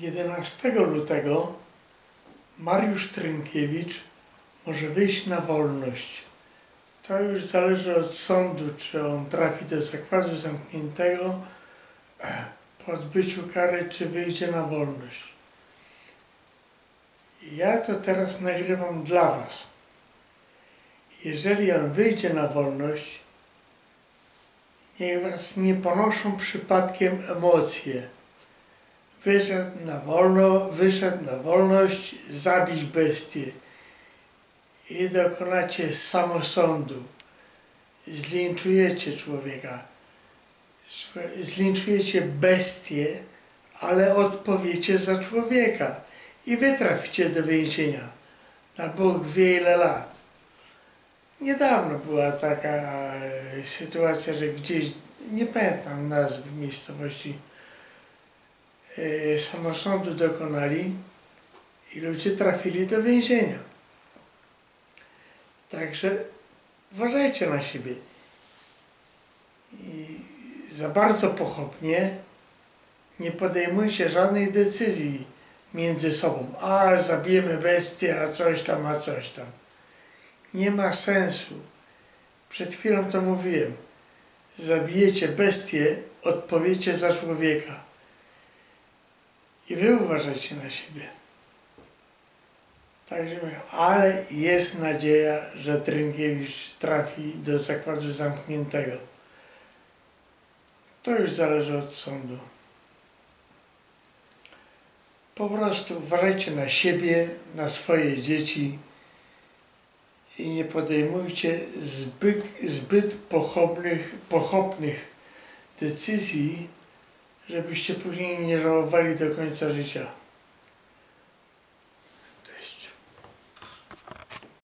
11 lutego Mariusz Trynkiewicz może wyjść na wolność. To już zależy od sądu, czy on trafi do zakładu zamkniętego e, po odbyciu kary, czy wyjdzie na wolność. Ja to teraz nagrywam dla Was. Jeżeli on wyjdzie na wolność, niech Was nie ponoszą przypadkiem emocje wyszedł na wolno, wyszedł na wolność zabić bestię i dokonacie samosądu. Zlinczujecie człowieka. Zlinczujecie bestię, ale odpowiecie za człowieka i wy traficie do więzienia na Bóg wie ile lat. Niedawno była taka e, sytuacja, że gdzieś, nie pamiętam nazwy miejscowości, samosądu dokonali i ludzie trafili do więzienia. Także uważajcie na siebie. I za bardzo pochopnie nie podejmujcie żadnych decyzji między sobą. A zabijemy bestię, a coś tam, a coś tam. Nie ma sensu. Przed chwilą to mówiłem. Zabijecie bestię, odpowiecie za człowieka. I wy uważajcie na siebie. Także ale jest nadzieja, że Trynkiewicz trafi do zakładu zamkniętego. To już zależy od sądu. Po prostu uważajcie na siebie, na swoje dzieci i nie podejmujcie zbyt, zbyt pochopnych, pochopnych decyzji, żebyście później nie żałowali do końca życia.